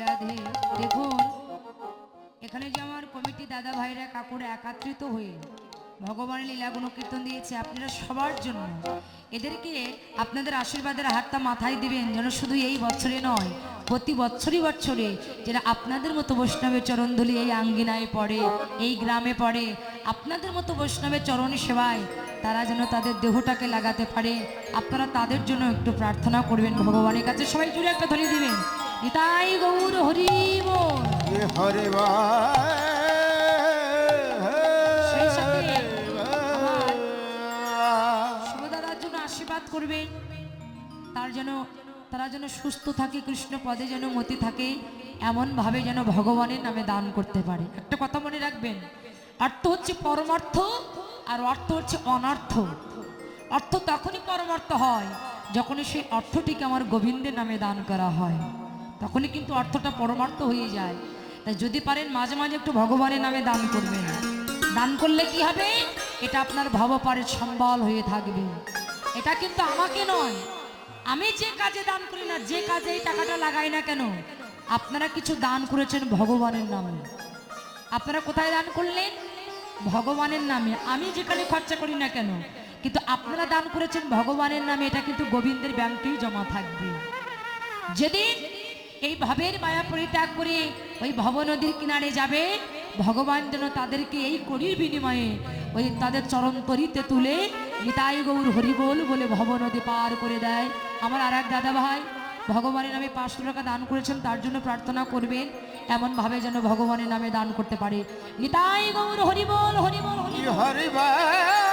রাধে, দেখুন, এখানে যে আমার কমিটি দাদা ভাইরা কাকুরা একাত্রিত হয়ে ভগবানের লীলাগুণ কীর্তন দিয়েছে আপনারা সবার জন্য। এদেরকে আপনাদের আশীর্বাদের হাতটা মাথায় দিবেন যেন শুধু এই বছরে নয়, প্রতি বছরই বছরে যেটা আপনাদের মতো বৈষ্ণবের চরণধুলি এই আঙ্গিনায় পড়ে, এই গ্রামে পড়ে, আপনাদের মতো বৈষ্ণবের চরণ সেবায় তারা যেন তাদের দেহটাকে লাগাতে পারে। আপনারা তাদের জন্য একটু প্রার্থনা করবেন, ভগবানের কাছে সবাই জুড়ে একটা ধরে দিবেন। নিতাই গৌর হরি হরে সেই সাথে শুভদাদার জন্য আশীর্বাদ করবেন তার যেন তারা যেন সুস্থ থাকে কৃষ্ণ পদে যেন মতি থাকে এমনভাবে যেন ভগবানের নামে দান করতে পারে। একটা কথা মনে রাখবেন অর্থ হচ্ছে পরমার্থ আর অর্থ হচ্ছে অনর্থ। অর্থ তখনই পরমার্থ হয় যখনই সেই অর্থটিকে আমার গোবিন্দের নামে দান করা হয়। তখনই কিন্তু অর্থটা পরমার্থ হয়ে যায়। তাই যদি পারেন মাঝে মাঝে একটু ভগবানের নামে দান করবেন। দান করলে কি হবে? এটা আপনার ভবপারের সম্বল হয়ে থাকবে। এটা কিন্তু আমাকে নয়। আমি যে কাজে দান করি না, যে কাজে এই টাকাটা লাগাই না কেন? আপনারা কিছু দান করেছেন ভগবানের নামে। আপনারা কোথায় দান করলেন? ভগবানের নামে। আমি যেখানে খরচা করি না কেন? কিন্তু আপনারা দান করেছেন ভগবানের নামে। এটা কিন্তু গোবিন্দের ব্যাংকেই জমা থাকবে। যেদিন এই ভাবের মায়া পরিত্যাগ করে ওই ভব নদীর কিনারে যাবে। ভগবান যেন তাদেরকে এই করির বিনিময়ে ওই তাদের চরণ তরিতে তুলে নিতাই গৌর হরিবোল বলে ভব নদী পার করে দেয়। আমার আর এক দাদা ভাই ভগবানের নামে পাঁচশো টাকা দান করেছেন, তার জন্য প্রার্থনা করবেন। এমনভাবে যেন ভগবানের নামে দান করতে পারে। নিতাই গৌর হরিবোল হরিবোল হরিবোল।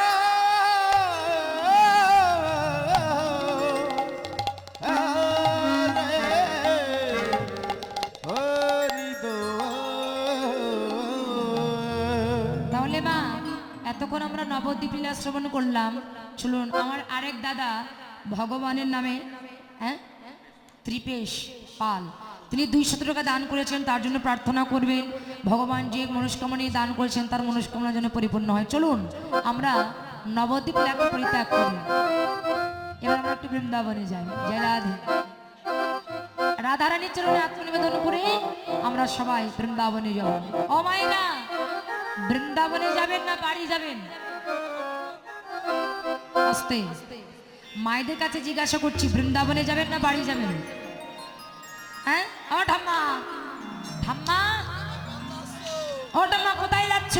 তাহলে মা, এতক্ষণ আমরা নবদ্বীপ লীলা শ্রবণ করলাম। চলুন, আমার আরেক দাদা ভগবানের নামে হ্যাঁ ত্রিপেশ পাল। তিনি দুইশত টাকা দান করেছেন, তার জন্য প্রার্থনা করবেন। ভগবান যে মনস্কামনা নিয়ে দান করেছেন, তার মনস্কামনা যেন পরিপূর্ণ হয়। চলুন, আমরা নবদ্বীপ লীলাকে পরিত্যাগ করি। এবার আমরা একটু বৃন্দাবনে যাই। জয় রাধে। রাধারানীর চরণে আত্মনিবেদন করে আমরা সবাই বৃন্দাবনে যাব। ও মায়েরা! বৃন্দাবনে যাবেন না বাড়ি যাবেন? মায়েদের কাছে জিজ্ঞাসা করছি, বৃন্দাবনে যাবেন না বাড়ি যাবেন? হ্যাঁ? ও ঠাম্মা। ঠাম্মা? ও ঠাম্মা, কোথায় যাচ্ছ?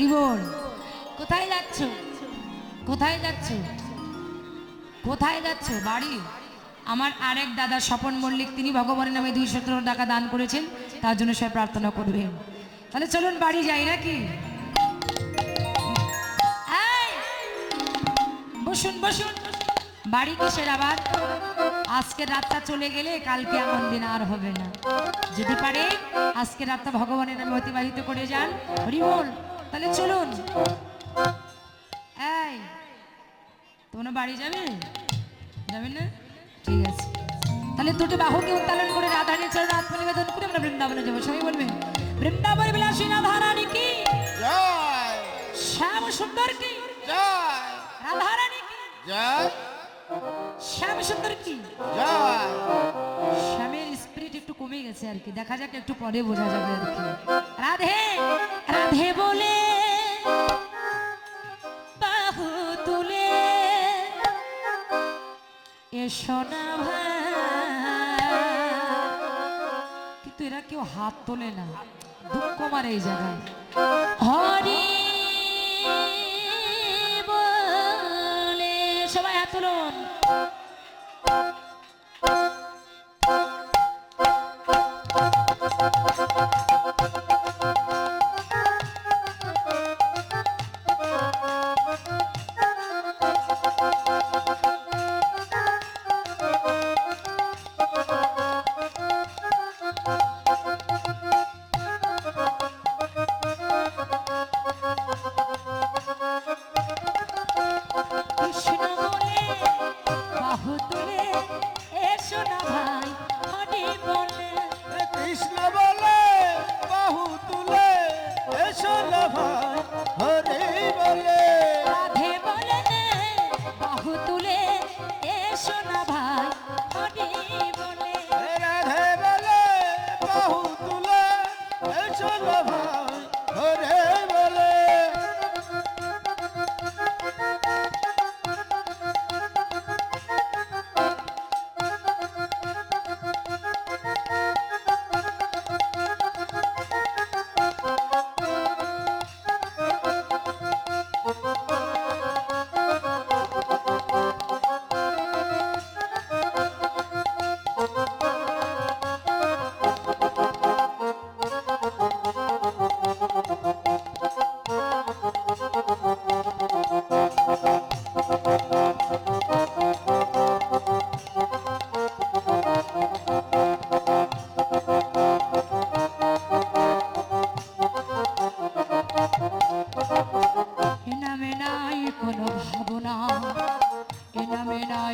রিবন, কোথায় যাচ্ছ? কোথায় যাচ্ছ? কোথায় যাচ্ছ? বাড়ি? আমার আরেক দাদা স্বপন মল্লিক, তিনি ভগবানের নামে দুই সতেরো টাকা দান করেছেন, তার জন্য সবাই প্রার্থনা করবেন। তাহলে চলুন বাড়ি যাই নাকি? বসুন বসুন। বাড়ি কিসের আবার? আজকে রাতটা চলে গেলে কালকে এমন দিন আর হবে না। যদি পারে আজকে রাতটা ভগবানের নামে অতিবাহিত করে যান। হরি বল তাহলে চলুন। তোমরা বাড়ি যাবে? যাবেন না? ঠিক আছে। তাহলে দুটো বাহুকে উত্তালন করে রাধারানীর চরণ আত্মনিবেদন করে আমরা বৃন্দাবনে যাব। সবাই বলবেন বৃন্দাবন বিলাসী রাধারানী কি? শ্যাম সুন্দর কি? রাধারানী কি? শ্যাম সুন্দর কি? শ্যামের স্পিরিট একটু কমে গেছে আর কি। দেখা যাক একটু পরে বোঝা যাবে আর কি। রাধে রাধে বলে বাহু তুলে এসো না ভাই। কিন্তু এরা কেউ হাত তোলে না। দুঃখ মারে জায়গায় হরি সবাই হাত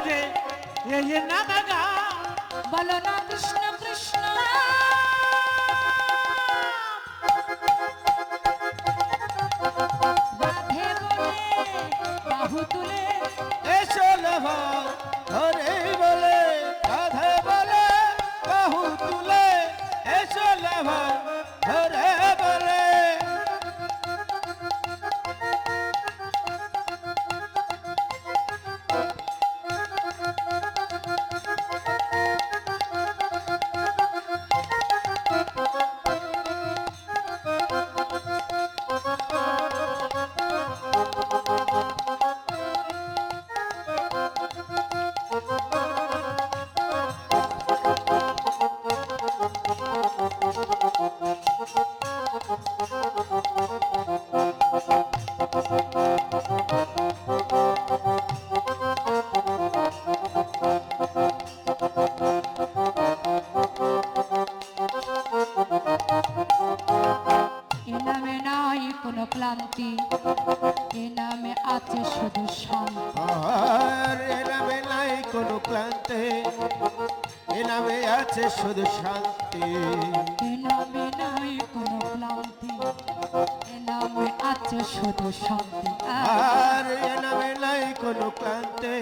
বলে এই নামগা বলো না কৃষ্ণ কৃষ্ণ। ক্লান্তি এ নামে আছে শুধু শান্তি। আর এ নামে নাই কোনো ক্লান্তি। এ নামে আছে শুধু শান্তি। এ নামে নাই কোনো ক্লান্তি। এ নামে আছে শুধু শান্তি। আর এ নামে নাই কোনো ক্লান্তি।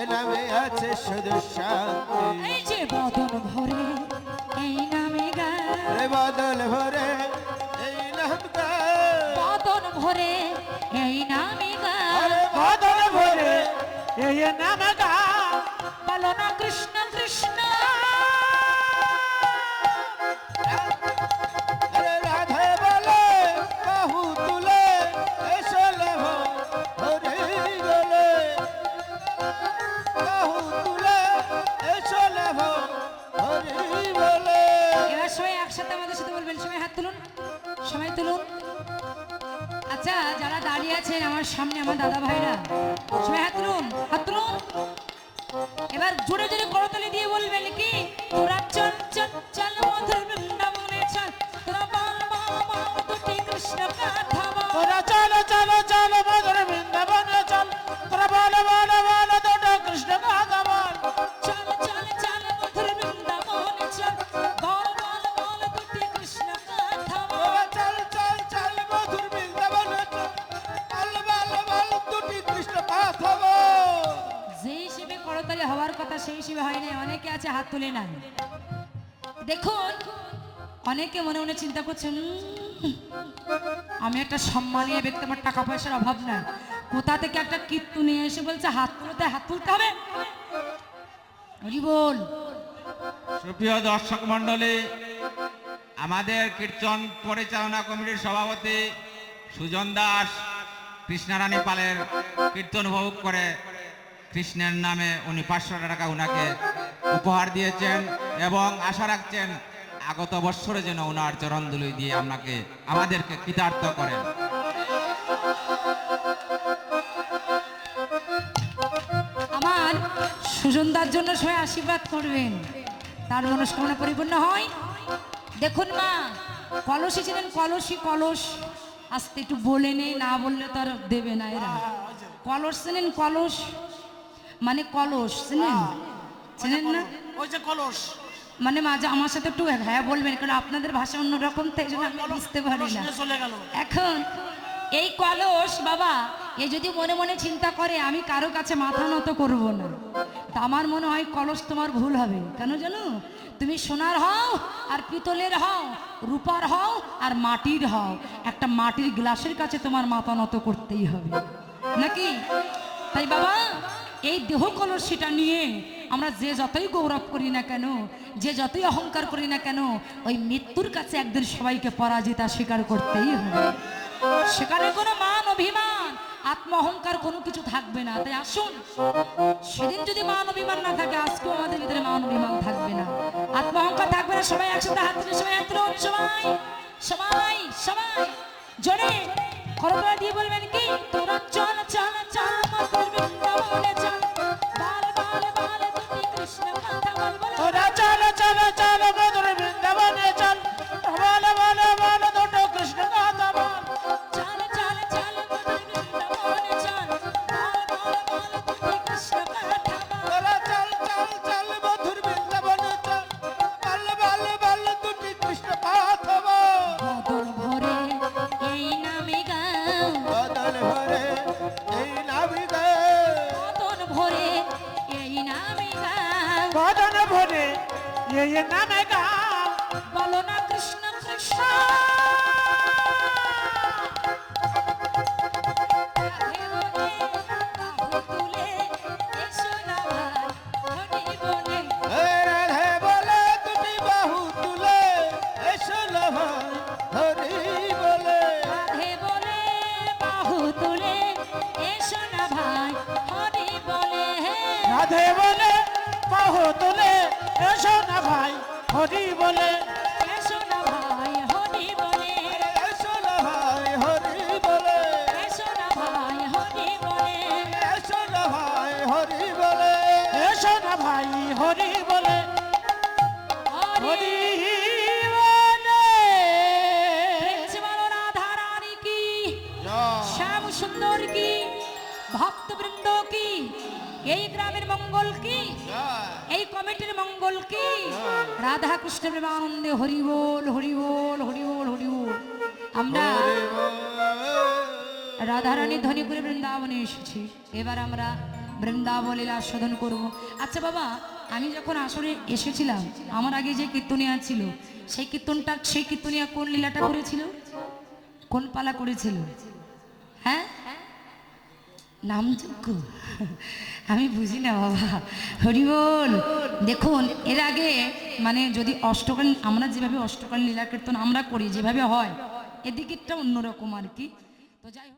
এ নামে আছে শুধু শান্তি। এই যে বদন ভরে এই নামে গান। বাদল ভরে এই নাম গা ভরে এই নামে গা। বদন বলে এই নামগা বলো না কৃষ্ণ করতালি হওয়ার কথা সেই হিসেবে হয় নাই। অনেকে আছে হাত তুলে নাই দেখুন, অনেকে মনে মনে চিন্তা করছেন আমি একটা সম্মানীয় ব্যক্তি, আমার টাকা পয়সার অভাব নাই কোথা থেকে একটা কীর্তু নিয়ে এসে বলছে, হাত তুলতে হাত তুলতে হবে? বল। সুপ্রিয় দর্শক মণ্ডলী, আমাদের কীর্তন পরিচালনা কমিটির সভাপতি সুজন দাস, কৃষ্ণারানী পালের কীর্তন উপভোগ করে কৃষ্ণের নামে উনি পাঁচশো টাকা উনাকে উপহার দিয়েছেন এবং আশা রাখছেন আগত বৎসরে যেন ওনার চরণদুলি দিয়ে আপনাকে, আমাদেরকে কৃতার্থ করেন। আমার সুজনদার জন্য সবাই আশীর্বাদ করবেন। তার মনস্কামনা পরিপূর্ণ হয়। দেখুন মা, কলসি ছিলেন কলসি, কলস। আস্তে একটু বলে নেই না বললে তো আর দেবে না এরা। কলস ছিলেন কলস। মানে কলস চিনেন? চিনেন না? ওই যে কলস। মানে মাঝে আমার সাথে একটু হ্যাঁ বলবেন কারণ আপনাদের ভাষা অন্যরকম তাই জন্য আমি বুঝতে পারি না। এখন এই কলস বাবা এ যদি মনে মনে চিন্তা করে আমি কারও কাছে মাথা নত করব না। তা আমার মনে হয় কলস তোমার ভুল হবে। কেন জানো? তুমি সোনার হও আর পিতলের হও রূপার হও আর মাটির হও। একটা মাটির গ্লাসের কাছে তোমার মাথা নত করতেই হবে। নাকি? তাই বাবা এই দেহ কলসিটা নিয়ে আমরা যে যতই গৌরব করি না কেন, যে যতই অহংকার করি না কেন, ওই মৃত্যুর কাছে একদিন সবাইকে পরাজিতা স্বীকার করতেই হবে। সেখানে কোনো মান অভিমান, আত্ম অহংকার কোনো কিছু থাকবে না। তাই আসুন, সেদিন যদি মান অভিমান না থাকে, আজকেও আমাদের ভিতরে মান অভিমান থাকবে না। আত্ম অহংকার থাকবে না, সবাই একসাথে হাত তুলে, সবাই হাত তুলুন সবাই সবাই সবাই। জোরে, করতলা দিয়ে বলবেন কি? তোরা চল চল চল মধুর বৃন্দাবনে বদন ভরে এই নামে গাও বলো না কৃষ্ণ কৃষ্ণ। রাধে বলে, তুলে, এসো না ভাই, হরি বলে। বলে এসো না ভাই হরি এসো না ভাই, হরি এসো না ভাই হরি এসো না ভাই, হরি। এসো না ভাই হরি হরি শ্যাম সুন্দর কি? ভক্তবৃন্দ কি? এই গ্রামের মঙ্গল কি? কমিটির মঙ্গল কি? রাধা কৃষ্ণ প্রেমানন্দে হরি বল হরি বল হরি বল হরি বল। আমরা রাধা রানী ধ্বনি করে বৃন্দাবনে এসেছি। এবার আমরা বৃন্দাবন লীলা শোধন করব। আচ্ছা বাবা আমি যখন আসরে এসেছিলাম আমার আগে যে কীর্তনিয়া ছিল সেই কীর্তনটা সেই কীর্তনিয়া কোন লীলাটা করেছিল? কোন পালা করেছিল? হ্যাঁ? নামযোগ্য আমি বুঝি না বাবা। হরিবল দেখুন, এর আগে মানে যদি অষ্টকালীন আমরা যেভাবে অষ্টকাল লীলা কীর্তন আমরা করি, যেভাবে হয়, এদিকেরটা অন্যরকম আর কি। তো যাই